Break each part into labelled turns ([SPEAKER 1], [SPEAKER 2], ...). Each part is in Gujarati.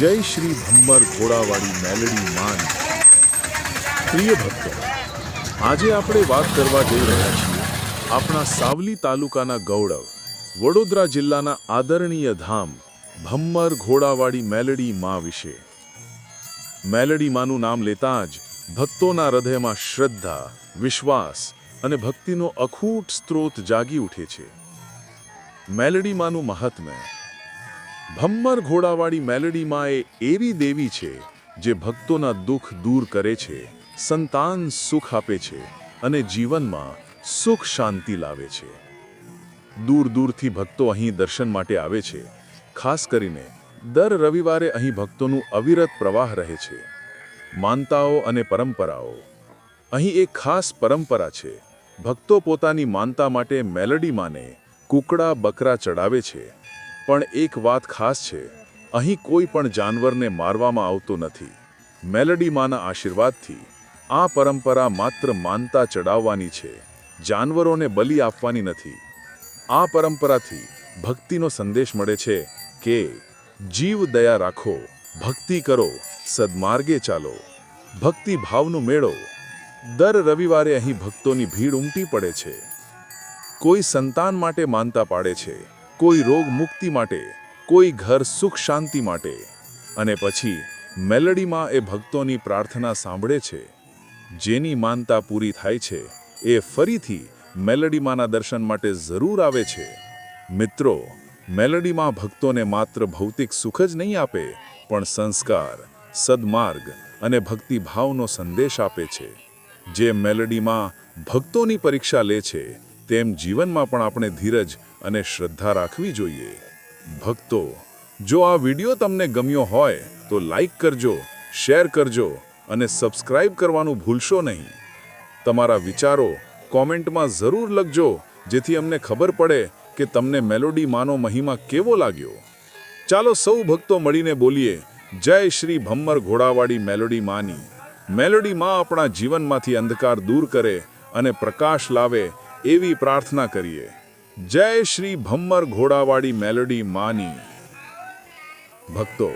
[SPEAKER 1] જય શ્રી ભમ્મર ઘોડાવાળી મેલડી માન પ્રિય ભક્તો, આજે આપણે વાત કરવા જઈ રહ્યા છીએ આપણા સાવલી તાલુકાના ગૌરવ, વડોદરા જિલ્લાના આદરણીય ધામ ભમ્મર ઘોડાવાળી મેલડી માં વિશે. મેલડી માનું નામ લેતાં જ ભક્તોના હૃદયમાં શ્રદ્ધા, વિશ્વાસ અને ભક્તિનો અખૂટ સ્ત્રોત જાગી ઉઠે છે. મેલડી માનું મહાત્મ્ય ભમ્મર ઘોડાવાળી મેલડીમાં એ એવી દેવી છે, જે ભક્તોના દુઃખ દૂર કરે છે, સંતાન સુખ આપે છે અને જીવનમાં સુખ શાંતિ લાવે છે. દૂર દૂરથી ભક્તો અહીં દર્શન માટે આવે છે, ખાસ કરીને દર રવિવારે અહીં ભક્તોનું અવિરત પ્રવાહ રહે છે. માનતાઓ અને પરંપરાઓ. અહીં એક ખાસ પરંપરા છે, ભક્તો પોતાની માનતા માટે મેલડી માને કુકડા બકરા ચડાવે છે પણ એક વાત ખાસ છે, અહીં કોઈ પણ જાનવરને મારવામાં આવતો નથી. મેલડી માના આશીર્વાદથી, આ પરંપરા માત્ર માનતા ચડાવવાની છે, જાનવરોને બલિ આપવાની નથી. આ પરંપરાથી ભક્તિનો સંદેશ મળે છે કે, જીવ દયા રાખો, ભક્તિ કરો, સદમાર્ગે ચાલો. ભક્તિ ભાવનો મેળો. દર રવિવારે અહીં ભક્તોની ભીડ ઉમટી પડે છે. કોઈ સંતાન માટે માનતા પાડે છે. કોઈ રોગ મુક્તિ માટે, કોઈ ઘર સુખ શાંતિ માટે. અને પછી, મેલડીમાં એ ભક્તોની પ્રાર્થના સાંભળે છે. જેની માનતા પૂરી થાય છે, એ ફરીથી મેલડીમાંના દર્શન માટે જરૂર આવે છે. મિત્રો, મેલડીમાં ભક્તોને માત્ર ભૌતિક સુખ જ નહીં આપે, પણ સંસ્કાર, સદમાર્ગ અને ભક્તિભાવનો સંદેશ આપે છે. જે મેલડીમાં ભક્તોની પરીક્ષા લે છે, તેમ જીવનમાં પણ આપણે ધીરજ અને શ્રદ્ધા રાખવી જોઈએ. ભક્તો, જો આ વિડિયો તમને ગમ્યો હોય, તો લાઈક કરજો, શેર કરજો અને સબસ્ક્રાઇબ કરવાનું ભૂલશો નહીં. તમારા વિચારો કોમેન્ટમાં જરૂર લખજો, જેથી અમને ખબર પડે કે તમને મેલોડી માનો મહિમા કેવો લાગ્યો. ચાલો સૌ ભક્તો મળીને બોલીએ, જય શ્રી ભમ્મર ઘોડાવાળી મેલોડી માની. મેલોડી માં આપણા જીવનમાંથી અંધકાર દૂર કરે અને પ્રકાશ લાવે એવી પ્રાર્થના કરીએ. જય શ્રી ભમ્મર ઘોડાવાળી મેલોડી માની. ભક્તો,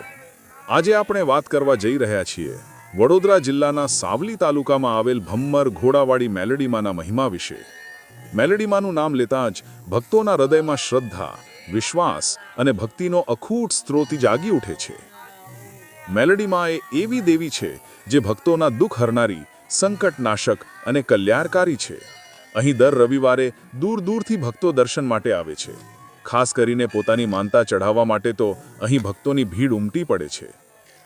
[SPEAKER 1] આજે આપણે વાત કરવા જઈ રહ્યા છીએ વડોદરા જિલ્લાના સાવલી તાલુકામાં આવેલ ભમ્મર ઘોડાવાળી મેલડીમાના મહિમા વિશે. મેલડીમાનું નામ લેતા જ ભક્તોના હૃદયમાં શ્રદ્ધા, વિશ્વાસ અને ભક્તિનો અખૂટ સ્ત્રોત જાગી ઉઠે છે. મેલડીમાં એ એવી દેવી છે જે ભક્તોના દુઃખ હરનારી, સંકટનાશક અને કલ્યાણકારી છે. અહીં દર રવિવારે દૂર દૂરથી ભક્તો દર્શન માટે આવે છે. ખાસ કરીને પોતાની માનતા ચઢાવવા માટે તો અહીં ભક્તોની ભીડ ઉમટી પડે છે.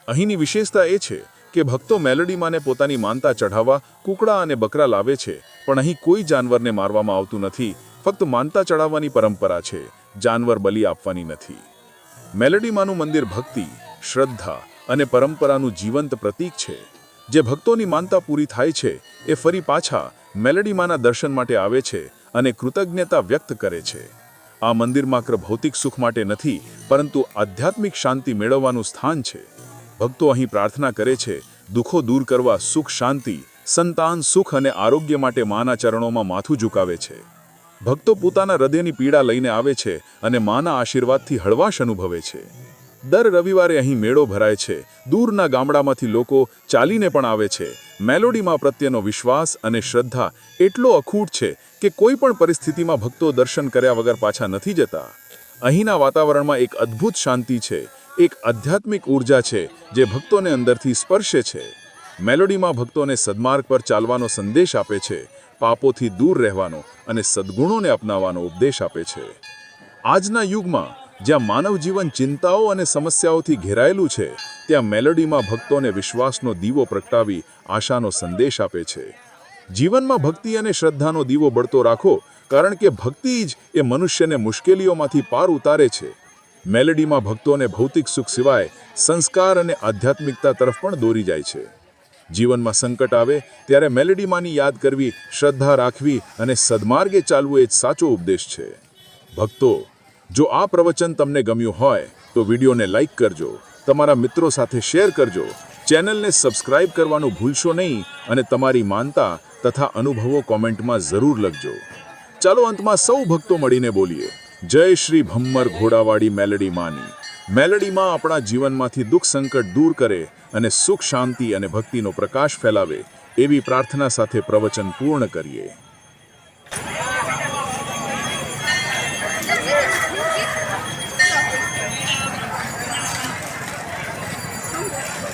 [SPEAKER 1] અહીંની વિશેષતા એ છે કે ભક્તો મેલડીમાંને પોતાની માનતા ચઢાવવા, કુકડા અને બકરા લાવે છે, પણ અહીં કોઈ જાનવરને મારવામાં આવતું નથી. ફક્ત માનતા ચઢાવવાની પરંપરા છે, જાનવર બલિ આપવાની નથી. મેલડીમાંનું મંદિર ભક્તિ, શ્રદ્ધા અને પરંપરાનું જીવંત પ્રતીક છે. જે ભક્તોની માનતા પૂરી થાય છે, એ ફરી પાછા મેલડીમાંના દર્શન માટે આવે છે અને કૃતજ્ઞતા વ્યક્ત કરે છે. આ મંદિર માત્ર ભૌતિક સુખ માટે નથી, પરંતુ આધ્યાત્મિક શાંતિ મેળવવાનું સ્થાન છે. ભક્તો અહીં પ્રાર્થના કરે છે, દુઃખો દૂર કરવા સુખ શાંતિ, સંતાન સુખ અને આરોગ્ય માટે માના ચરણોમાં માથું ઝુકાવે છે. ભક્તો પોતાના હૃદયની પીડા લઈને આવે છે અને માના આશીર્વાદથી હળવાશ અનુભવે છે. દર રવિવારે અહીં મેળો ભરાય છે. દૂરના ગામડામાંથી લોકો ચાલીને પણ આવે છે. મેલોડીમાં પ્રત્યેનો વિશ્વાસ અને શ્રદ્ધા એટલો અખૂટ છે કે કોઈ પણ પરિસ્થિતિમાં ભક્તો દર્શન કર્યા વગર પાછા નથી જતા. અહીંના વાતાવરણમાં એક અદ્ભુત શાંતિ છે, એક આધ્યાત્મિક ઊર્જા છે જે ભક્તોને અંદરથી સ્પર્શે છે. મેલોડીમાં ભક્તોને સદમાર્ગ પર ચાલવાનો સંદેશ આપે છે, પાપોથી દૂર રહેવાનો અને સદગુણોને અપનાવવાનો ઉપદેશ આપે છે. આજના યુગમાં જ્યાં માનવ જીવન ચિંતાઓ અને સમસ્યાઓથી ઘેરાયેલું છે ત્યાં મેલોડીમાં ભક્તોને વિશ્વાસનો દીવો પ્રગટાવી આશાનો સંદેશ આપે છે. જીવનમાં ભક્તિ અને શ્રદ્ધાનો દીવો બળતો રાખો, કારણ કે ભક્તિ જ એ મનુષ્યને મુશ્કેલીઓમાંથી પાર ઉતારે છે. મેલેડીમાં ભક્તોને ભૌતિક સુખ સિવાય સંસ્કાર અને આધ્યાત્મિકતા તરફ પણ દોરી જાય છે. જીવનમાં સંકટ આવે ત્યારે મેલેડીમાંની યાદ કરવી, શ્રદ્ધા રાખવી અને સદમાર્ગે ચાલવું એ જ સાચો ઉપદેશ છે. ભક્તો, જો આ પ્રવચન તમને ગમ્યું હોય, તો વિડીયોને લાઇક કરજો. તમારા મિત્રો સાથે શેર કરજો. ચેનલને સબસ્ક્રાઇબ કરવાનું ભૂલશો નહીં અને તમારી માનતા તથા અનુભવો કોમેન્ટમાં જરૂર લખજો. ચાલો અંતમાં સૌ ભક્તો મળીને બોલીએ. જય શ્રી ભમ્મર ઘોડાવાળી મેલડી માની. મેલડીમાં આપણા જીવનમાંથી દુઃખ સંકટ દૂર કરે અને સુખ શાંતિ અને ભક્તિનો પ્રકાશ ફેલાવે એવી પ્રાર્થના સાથે પ્રવચન પૂર્ણ કરીએ. Thank you.